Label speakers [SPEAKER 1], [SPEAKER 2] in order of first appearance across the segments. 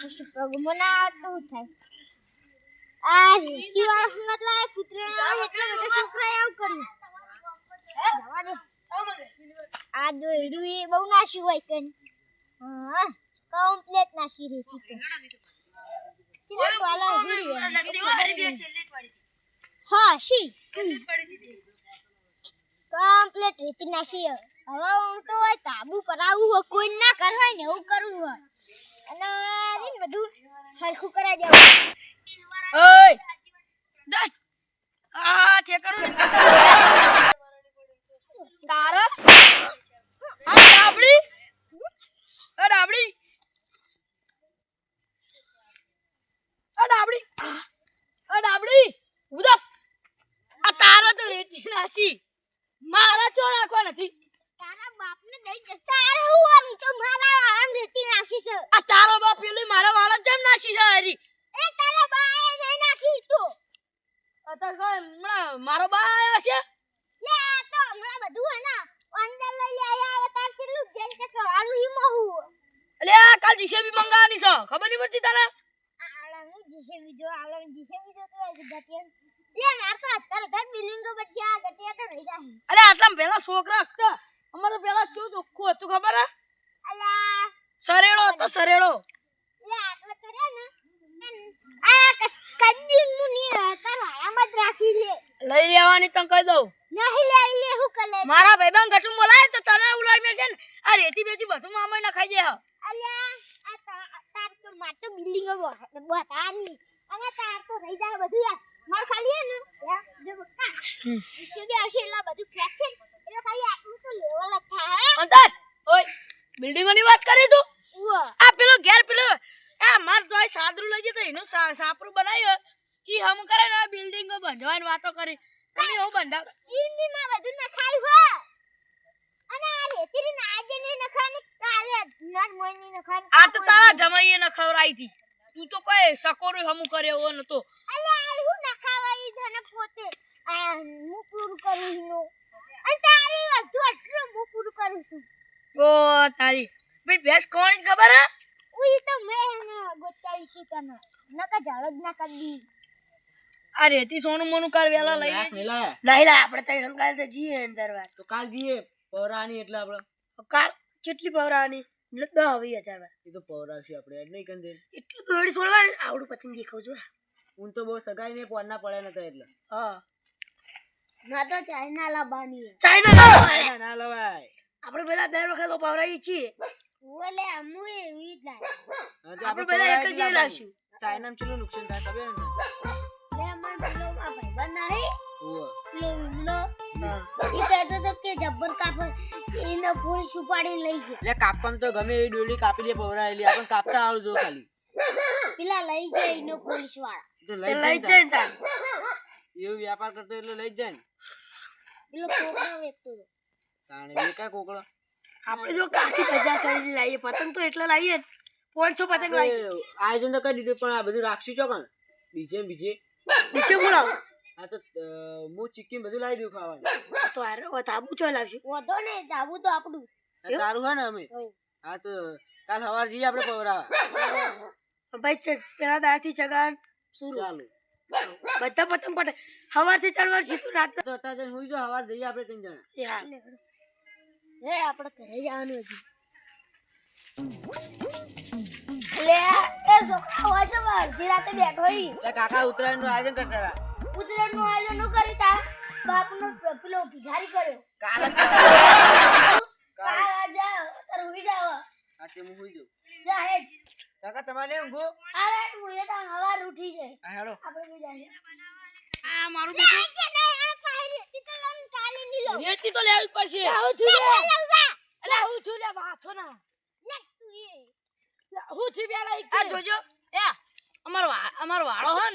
[SPEAKER 1] પછી પગમાં ના આવે તો શું થાય આ દે. આ દોયડું એ બહુ નાશ્યું હોય કે હા કમ્પ્લેટ નાશી રેતી તો ચિના પાલા હીરી હા શી કમ્પ્લીટ રેતી નાશી હવે હું તો કાબુ કરાવવું હોય, કોઈ ના કરવાય ને એવું કરવું હોય અને બધું હરખું કરા દેવું
[SPEAKER 2] ઓય દસ આ ઠેકાણું તાર આ ડાબડી આ ડાબડી આ ડાબડી આ ડાબડી ઉદા આ તારા તો રેતી નાસી મારા ચો નાખવા નથી.
[SPEAKER 1] તારા બાપને દઈ દે તારે હું આમ તો મારા આમ રેતી નાશી છે
[SPEAKER 2] આ તારો બાપ પેલી મારા વાળા કેમ નાસી છે હરી
[SPEAKER 1] એ તારા બાએ નહીં નાખી તો
[SPEAKER 2] અત્યારે કોઈ હમણાં મારો બા આવ્યો છે
[SPEAKER 1] લે આ તો હમણાં બધું હે ને અંદર લઈ આયા આવે તાર કેટલું જેન ચક વાળું હિમો હું
[SPEAKER 2] એટલે આ કાલ જીસેબી મંગાવવાની છે ખબર નહીં પડતી તને
[SPEAKER 1] આળંગ જીસે બીજો આળંગ જીસે બીજો તો આ ગટિયા લે માર તો અત્યારે તક બિલ્ડિંગો પર આ ગટિયા તો રહી જાય
[SPEAKER 2] અલે આટલા પેલા છોકરા હતા. અમારે પેલા કેવું ચોખ્ખું હતું ખબર હે? સરેડો હતો સરેડો. લઈ લેવાની તને કહી દઉં.
[SPEAKER 1] નહીં લે લે હું કલે
[SPEAKER 2] મારા ભાઈબંધ ગટું બોલાય તો તને ઉલાડ મેં છે ને. આ રેતી બેતી બધું મામા નખાઈ દે.
[SPEAKER 1] અલ્યા આ તાર તો માર તો બિલ્ડિંગો બતાની અને તાર તો રહી જાય બધું યાર. માર ખાલી હે ને. જો બકા વિશે બે આવશે એટલે બધું ફ્રેક છે. એટલે ખાલી આટલું તો લેવલ જ થાય
[SPEAKER 2] અંતર ઓય બિલ્ડિંગોની વાત કરી તું? આ પેલો ઘેર પેલો આ માર તો સાદરું લઈ જતો એનું સાપરું બનાવ્યો ઈ હમ કરે ને બિલ્ડિંગો બંધવાની વાતો કરી. તમે એવું બંધાવ.
[SPEAKER 1] ઈમની માં બધું નખાયું હો અને આ રેતીરી ને આજે ને નખાની કાલે નર મોઈની નખાની
[SPEAKER 2] આ તો તારા જમાઈએ ન ખવરાઈ હતી. તું તો કોઈ સકોરું હમું કરે એવો નતો
[SPEAKER 1] અલે આ હું નખાવા ઈ ધને પોતે? આ હું પૂરું કરું છું અને તારી અડધું અડધું હું પૂરું કરું છું.
[SPEAKER 2] ઓ તારી. ભાઈ ભેંસ કોણ ખબર હે?
[SPEAKER 1] ઉઈ તો મે એને ગોતાવી કી તને. નકા ઝાડ જ ના કરી
[SPEAKER 2] આ રેતી સોનું મોનું કાલ વેલા લઈ
[SPEAKER 3] લે
[SPEAKER 2] લઈ લે આપણે તઈ રંગાલ તો જીએ અંદર વાત.
[SPEAKER 3] તો કાલ જીએ પૌરાની એટલે આપણે.
[SPEAKER 2] કાલ? કેટલી પવરાની? દસ વીસ હજાર
[SPEAKER 3] એ તો પૌરાશી આપણે એડ નહીં કંદે
[SPEAKER 2] એટલું તો એડી આવડું પતંગ દેખાવ છું
[SPEAKER 3] હું. તો બહુ સગાઈ ને પોરના પડ્યા નતા એટલે.
[SPEAKER 2] હા.
[SPEAKER 1] ના તો ચાઇના લાવવાની
[SPEAKER 2] ચાઇના ના
[SPEAKER 3] ના, ના લવાય.
[SPEAKER 2] આપણે બધા દર વખત તો છીએ.
[SPEAKER 1] ઓલે અમુ એવી જ લાગે.
[SPEAKER 2] આપણે
[SPEAKER 3] આપણે
[SPEAKER 2] બધા એક જ લાવશું.
[SPEAKER 3] ચાઇનામાં ચેલું નુકસાન થાય ખબર ને
[SPEAKER 1] લે અમર પેલો આ ભાઈબંધ નહીં
[SPEAKER 3] ઓ
[SPEAKER 1] પેલો. ઈ કહેતો તો કે જબ્બર કાપડ એને ફૂલ સુપાડી લઈ છે
[SPEAKER 3] એટલે કાપવામાં તો ગમે એવી ડોલી કાપી લે પૌરા એટલે આપણે કાપતા આવડજો ખાલી.
[SPEAKER 1] પેલા લઈ જાય એનો
[SPEAKER 3] પોલીસવાળા તો લઈ જાય
[SPEAKER 2] જાય
[SPEAKER 3] ને
[SPEAKER 2] ને તાર
[SPEAKER 3] એવું વ્યાપાર કરતો એટલે લઈ જાય ને.
[SPEAKER 1] પેલો કોકડો વેચતો હતો.
[SPEAKER 3] તાણે બે કાંઈ કોકડો?
[SPEAKER 2] આપણે જો કાકી બજાર કરીને લાવીએ પતંગ તો એટલા લાવીએ પાંચસો પતંગ લાવીએ
[SPEAKER 3] આયોજન તો કરી દીધું પણ આ બધું રાખશું ચોકણ બીજે બીજે.
[SPEAKER 2] બીજે બોલાવ.
[SPEAKER 3] આ તો મુ હું ચીક્કી બધું લાવી દઉં ખાવાનું.
[SPEAKER 2] તો હારે તાબુ ચો લાવશું?
[SPEAKER 1] વધો ને તાબુ તો આપણું.
[SPEAKER 3] આ તારું હે ને અમે? હા તો કાલ સવાર જઈએ આપણે પૌરા
[SPEAKER 2] ભાઈ છે પેલા દાળથી ચગાન શું
[SPEAKER 3] ચાલુ.
[SPEAKER 2] બધા પતંગ પટે. સવારથી ચડવાનું સીધું રાત
[SPEAKER 3] તો અત્યારે હુઈ જાઓ, સવાર જઈએ આપણે ત્રણ જણા.
[SPEAKER 2] એ હે.
[SPEAKER 1] આપણે ઘરે જવાનું હતું
[SPEAKER 2] લે એ છોકરા હોય છે અડધી રાતે બેઠો
[SPEAKER 3] કાકા ઉત્તરાયણનું આયોજન કરતા
[SPEAKER 2] ઉતરેણનું આયોજન ન કરી તા બાપનો પેલો ભિખારી કર્યો.
[SPEAKER 3] કાલ
[SPEAKER 2] કાલ જા તાર હુઈ જાવ.
[SPEAKER 3] આજે હું હુઈ જાઉં
[SPEAKER 2] જા હેડ.
[SPEAKER 3] કાકા તમારે ઊંઘો
[SPEAKER 2] અરે મુએ તા હવાર ઉઠી છે
[SPEAKER 3] હા હેડો.
[SPEAKER 2] આપણે હુઈ જાય. આ મારું બેટું રેતી તો લેવી પડશે. હું છું એટલે હું છું લે માથો ના. હું છું બેલા આ જોજો. એ અમાર વા અમાર વાળો હન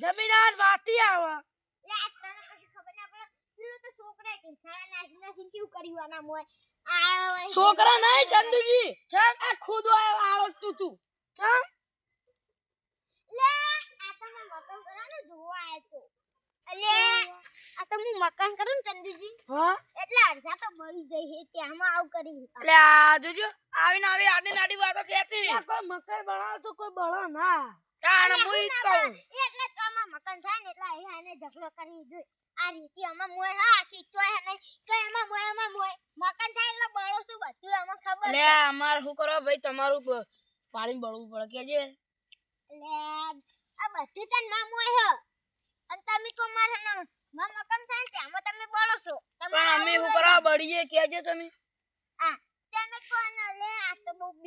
[SPEAKER 2] જમીન આવે ને આવે.
[SPEAKER 1] લે આ તને કશું ખબર ના પડે. પેલો તો છોકરા કે ખાના નાસી નાસી કેવું કર્યું મોય આ
[SPEAKER 2] છોકરા નહીં ચંદુજી. ચાલ આ ખુદ આવડતું તું. ચમ?
[SPEAKER 1] લે આ તો હું મકાન કરવાનું જોવા આવ્યો તો. અલે આ તો હું મકાન કરું ને ચંદુજી.
[SPEAKER 2] હા?
[SPEAKER 1] એટલે અડધા તો મળી જાય છે ત્યાંમાં આવું કરી
[SPEAKER 2] એટલે આ જોજો. આવીને આવી આડી નાડી વાતો કહેતી. કોઈ મકાન બનાવ તો કોઈ બળો ના. તાણ કહું.
[SPEAKER 1] એટલે તો આમાં મકાન થાય ને એટલે એને ઝઘડો કરી જોઈ આ રીતે આમાં મોય હા તોય હે નહીં. કે એમાં મોય એમાં મોય મકાન થાય એટલે બળો શું બધું આમાં ખબર
[SPEAKER 2] લે અમાર શું કરો ભાઈ તમારું પાણી બળવું પડે. કેજે
[SPEAKER 1] લે આ બધું તનમાં મોય હે. અને તમે તો માર હે ને માં મકાન થાય ને ત્યાંમાં તમે બળો છો.
[SPEAKER 2] પણ અમે શું કરો બળીએ કેજે તમે.
[SPEAKER 1] આ તમે કોણ લે આ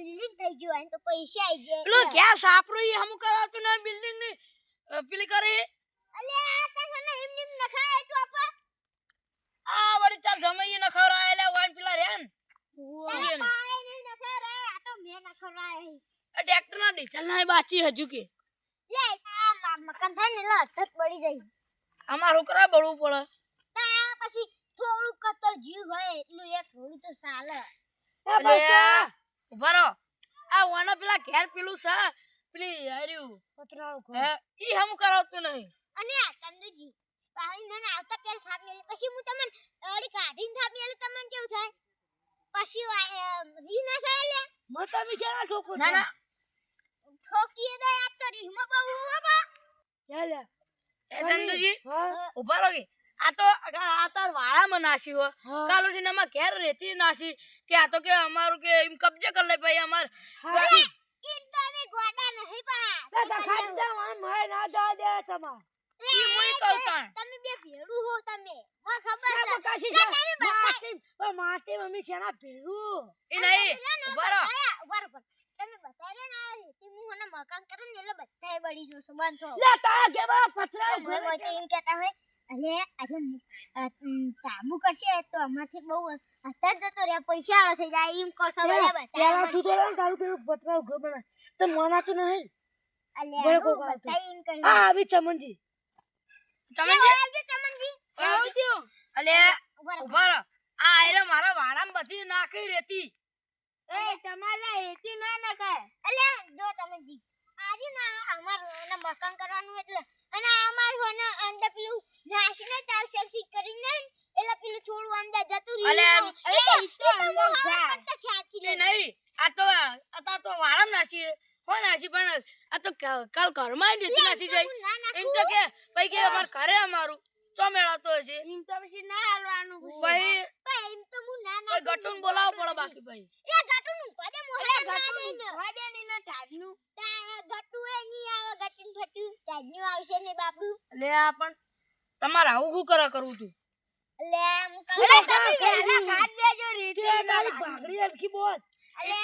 [SPEAKER 1] બિલ્ડિંગ થઈ ગયું તો પૈસા આવી જાય
[SPEAKER 2] પેલું ક્યાં સાપરું ઈ હમું કરાવતું ને બિલ્ડિંગની પેલી કરી?
[SPEAKER 1] અલે આ તો મને ને એમ નેમ નખાય તો આપ
[SPEAKER 2] આ વળી ચાલ જમાઈએ ન ખવડાયેલા વાન પેલા રે ને?
[SPEAKER 1] તારા પાએ નહીં નખાય આ તો મેં નખરાય
[SPEAKER 2] આ ટ્રેક્ટર ના ડીઝલ ના બાચી હજુ કે.
[SPEAKER 1] લે આ મકાન થાય ને અડધા પડી જાય.
[SPEAKER 2] અમાર શું કરવા બળવું પડે.
[SPEAKER 1] તા પછી થોડું કતો જીવ હોય એટલું એ થોડું તો ચાલે
[SPEAKER 2] એટલે ઊભા રહો. આ વાના પેલા ઘેર પેલું છે. પેલી હાર્યું. હે ઈ હમ કરાવતું નહીં.
[SPEAKER 1] અને આ ચંદુજી પાણી મને આવતા પેલ થાપ મેલી પછી હું તમને અડી કાઢીને થાપ મેલી તમને કેવું થાય? પછી રી ના થાય લે.
[SPEAKER 2] મત તમે ના ઠોકો ના ના.
[SPEAKER 1] ઠોકીએ દે આ તો રીમો બહુ બાબા
[SPEAKER 2] એ ચંદુજી ઊભા રહો કે. આ તો આ તાર વાળામાં નાસી હો. કાલુજી ને અમાર ઘેર રેતી નાસી. કે આ તો કે અમારું કે એમ કબજે કરી લે ભાઈ અમાર.
[SPEAKER 1] તો અમે ગોડા નહીં પા
[SPEAKER 2] ઈ મુઈ કહું
[SPEAKER 1] તમે બે ભેળું હો તમે. મને ખબર છે.
[SPEAKER 2] બકાશી છે.
[SPEAKER 1] તમે બતાય-
[SPEAKER 2] માટી મમ્મી શેના ભેરું એ નહીં.
[SPEAKER 1] તમે બતાયા ને આ રીતે હું મને મકાન કરું ને એટલે બધાય બળી જશે બંધ થો.
[SPEAKER 2] લે તારા પથરા
[SPEAKER 1] તો મોય મોય તો એમ કહેતા હોય. અરે આજે તાબુ કરશે તો અમારથી બહુ હતા જતો રહ્યા પૈસા આવે થઈ જાય એમ કરશો બરાબર? બધા
[SPEAKER 2] તું તો ને તારું પેલું પથરા ઉઘો બના તો મનાતું નહીં.
[SPEAKER 1] અલ્યા,
[SPEAKER 2] બોલો,
[SPEAKER 1] હું
[SPEAKER 2] કોક
[SPEAKER 1] એમ કહ્યું.
[SPEAKER 2] હા આવી ચમનજી. થયું? અલે
[SPEAKER 1] ઊભા રહો.
[SPEAKER 2] આ આયરે મારા વાડામાં બધી નાખી રેતી
[SPEAKER 1] એ તમારે રેતી ના નાખાય. અલ્યા જો ચમનજી. આજે ના અમાર ને મકાન કરવાનું એટલે અને અમાર હોને અંદર પેલું નાશીને તાર ફેસી કરીને એટલે પેલું થોડું અંદર જતું રહ્યું.
[SPEAKER 2] અલે
[SPEAKER 1] એ તો અંદર જા.
[SPEAKER 2] એ
[SPEAKER 1] લે
[SPEAKER 2] નહીં આ તો આ તો- વાળમ નાશી હો નાશી પણ આ તો કાલ ઘરમાં રેતી નાસી જાય એમ તો કે ભાઈ કે અમાર ઘરે અમારું ચો મેળાતો હશે.
[SPEAKER 1] એમ તો પછી ના હાલવાનું
[SPEAKER 2] ભાઈ
[SPEAKER 1] ભાઈ એમ તો હું ના ના
[SPEAKER 2] ગટુન બોલાવો પડે બાકી ભાઈ.
[SPEAKER 1] એ ગટુનનું પદે ના પદે ની. ફટુ આવશે ને બાપુ?
[SPEAKER 2] લે આ પણ તમારે આવું શું કરા કરવું તું.
[SPEAKER 1] લે હું કાલે તમે વેલા ખાટ દેજો રીતે
[SPEAKER 2] તારી ભાગડી હલકી બોલ.
[SPEAKER 1] અલે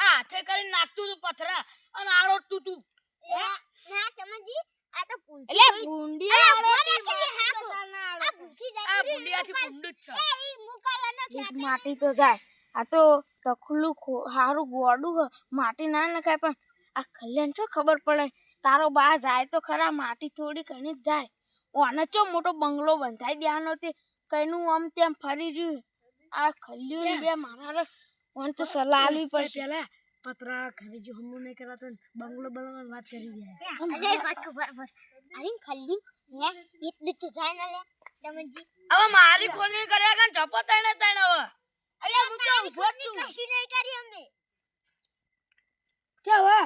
[SPEAKER 2] આ હાથે કરીને નાખતું તું પથરા અને આળોટતું તું.
[SPEAKER 1] ના ચમનજી આ તો પૂંછી એટલે ભૂંડી આ ભૂખી
[SPEAKER 2] આ
[SPEAKER 1] જાય
[SPEAKER 2] બુંડિયાથી બુંડું જ છે.
[SPEAKER 1] એ મુકાલા ના
[SPEAKER 4] માટી તો જાય. આ તો તખલું હારું ગોડું માટી ના નખાય પણ આ કલ્યાણ છો ખબર પડે. તારો બા જાય તો ખરા માટી થોડી ઘણી જ જાય. ઓને ચો મોટો બંગલો બંધાઈ દેવાનો તે કઈનું આમ તેમ ફરી રહ્યું. આ ખલ્યું બે મારા ઓન તો સલાહ લેવી પડશે.
[SPEAKER 2] પેલા પતરા ઘરે જો હમું નહીં કરાતો બંગલો બનાવવાની વાત કરી દે
[SPEAKER 1] અરે વાત ખબર પર અરે ખલ્યું હે? એટલે તો જાય ના લે
[SPEAKER 2] હવે મારી ખોદણી કર્યા કાન ઝપો તણે તણે હવે.
[SPEAKER 1] અરે હું તો ઊભો છું. કશું નહીં કરી અમે.
[SPEAKER 2] કે હવે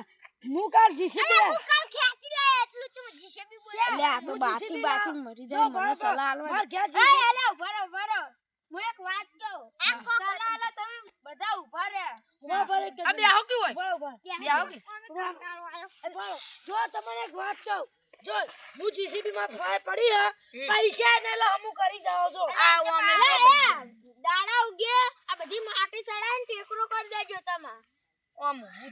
[SPEAKER 2] હું જીસી
[SPEAKER 1] અલે હું ખેંચી લે એટલું તું જીસેબી બોલે.
[SPEAKER 4] એટલે આ તો બાથી બાથી મરી જાય મને સલાહ આલવા દે.
[SPEAKER 1] એ અલે ઊભા રહો ઊભા રહો હું એક વાત કહું? આ કો સલાહ તમે બધા ઊભા રહે.
[SPEAKER 2] આ બે આવો કેવું હોય? બે આવો કે
[SPEAKER 4] જો તમને એક વાત કહું. જો હું જીસીબી માં ફાય પડી હે. પૈસા ને લે હમું કરી જાવ છો
[SPEAKER 2] આ ઓમે
[SPEAKER 1] દાડા ઉગે આ બધી માટી સડાઈને ટેકરો કરી દેજો તમે
[SPEAKER 2] ઓમ હું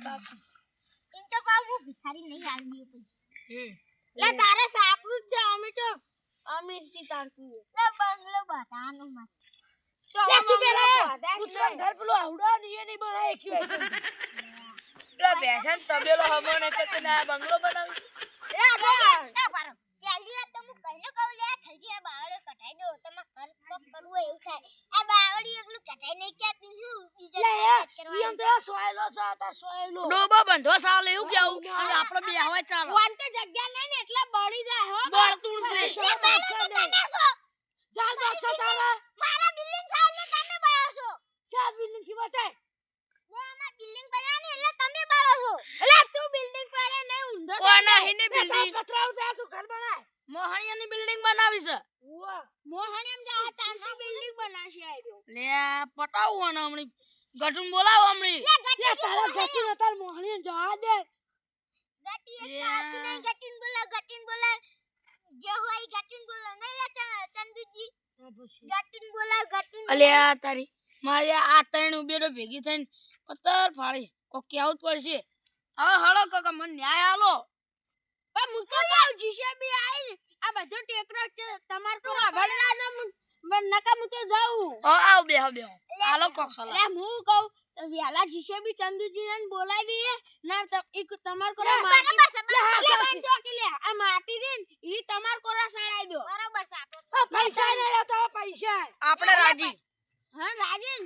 [SPEAKER 1] તો કહું હું ભિખારી નહીં આવી દઉં
[SPEAKER 2] હમ.
[SPEAKER 1] લે તારે સાપરું જ છે અમે તો અમીરથી તારતું લે બંગલો બતાનો મત તો
[SPEAKER 4] લે પેલા
[SPEAKER 1] બધા જ
[SPEAKER 4] કૂતરા
[SPEAKER 1] લે.
[SPEAKER 4] ઘર પેલું આવડા ને એ નહીં બનાય ક્યું
[SPEAKER 2] પેલા ભેંસન તબેલો હમો ને કે તને આ બંગલો બનાવી
[SPEAKER 1] એ આ ના પાડો પહેલી વાત તો હું કહીને કહું લે થલજી આ બાવળી કટાઈ દો તમે ઘર કોક કરવું એવું થાય. આ બાવળી એકલું કટાઈ નહીં ક્યાં હું બીજા
[SPEAKER 4] સોયલો છે આ તો સોયલો
[SPEAKER 2] ડોબો બંધો સાલે એવું કેવું? અને આપણે બે હવા ચાલો.
[SPEAKER 4] વાન તો જગ્યા લઈને એટલે બળી જાય હો
[SPEAKER 2] બળતું છે.
[SPEAKER 1] એ બાળો તો તમે છો.
[SPEAKER 4] જા તારે
[SPEAKER 1] મારા બિલ્ડિંગ ખાઈને તમે બળો છો.
[SPEAKER 4] શા બિલ્ડિંગથી બતાય
[SPEAKER 1] આમાં બિલ્ડિંગ બનાવવાની એટલે તમે બળો છો.
[SPEAKER 4] એટલે તું બિલ્ડિંગ પડે નહીં ઊંધો
[SPEAKER 2] ઓ નહીં ને બિલ્ડિંગ?
[SPEAKER 4] પથરાવ દે તું ઘર બનાય.
[SPEAKER 2] મોહણિયાની બિલ્ડિંગ બનાવી છે.
[SPEAKER 4] મોહન જા તાંસી બિલ્ડિંગ બનાવશે? આયો
[SPEAKER 2] લે પટાવું અને હમણી. ગટુન બોલાવો હમણી.
[SPEAKER 4] લે તારે ગચી ન તાર મોહણી જવા દે.
[SPEAKER 1] ગટી એક નહીં ગટીન બોલા ગટીન બોલા જે હોય ઈ બોલા નહીં લે ચંદુજી. ગટીન બોલા ગટીન
[SPEAKER 2] અલ્યા તારી મારે આ ત્રણ ઉભેરો ભેગી થઈને પતર ફાડી કો કેવું જ પડશે. હવે હળો કાકા મને ન્યાય આલો.
[SPEAKER 4] પણ હું તો કહું જીશેબી આઈ આ બધો ટેકરો છે તમાર ન હું પણ નકા હું તો જાઉં.
[SPEAKER 2] હો આવ બે બે આલો કોક સલાહ.
[SPEAKER 4] એટલે હું કહું તો વ્યાલા જીશેબી ચંદુજી ને બોલાવી દઈએ. ના ઈ તમાર કોરા માટી લે,
[SPEAKER 1] બરાબર
[SPEAKER 4] સાચી. જો કે લે આ માટી ને ઈ તમાર કોરા સડાઈ દો.
[SPEAKER 1] બરાબર આપણો
[SPEAKER 4] પૈસા ને લે તો પૈસા.
[SPEAKER 2] આપણે રાજી.
[SPEAKER 4] હા રાજન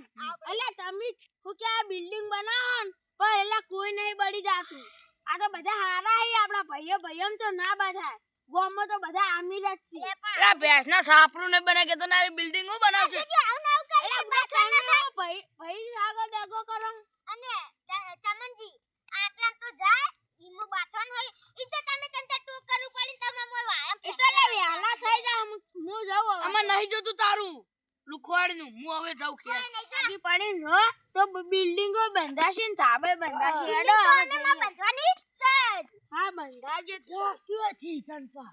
[SPEAKER 4] એટલે તમે હું કે આ બિલ્ડિંગ બનાવો પણ એલા કોઈ નહીં બળી જાતું. આ તો બધા હારા હે આપણા ભાઈઓ ભાઈઓ તો ના બધા ગામમાં તો બધા આમીર જ છે.
[SPEAKER 2] પેલા ભેંસના સાપરું ને બને કે તો નારી બિલ્ડિંગો બનાવશે?
[SPEAKER 1] આવું ના આવું કરી
[SPEAKER 4] બધા ભાઈ ભાઈ આગળ બેગો કરો.
[SPEAKER 1] અને ચમનજી આટલા તો જાય ઈમો બાથવાનું હોય ઈ તો તમે તંતા ટોક કરવું પડી તમે મોય વાળા
[SPEAKER 4] ઈ તો લે વ્યાલા થઈ જા હું હું જાઉં હવે.
[SPEAKER 2] આમાં નહીં જોતું તારું? લુખવાડીનું હું હવે જાઉં કે
[SPEAKER 4] આજી પડી ને તો બિલ્ડિંગો બંધાશે ને તાબે બંધાશે હેડો હવે હા બંધાજે તો ક્યોથી ચંપા.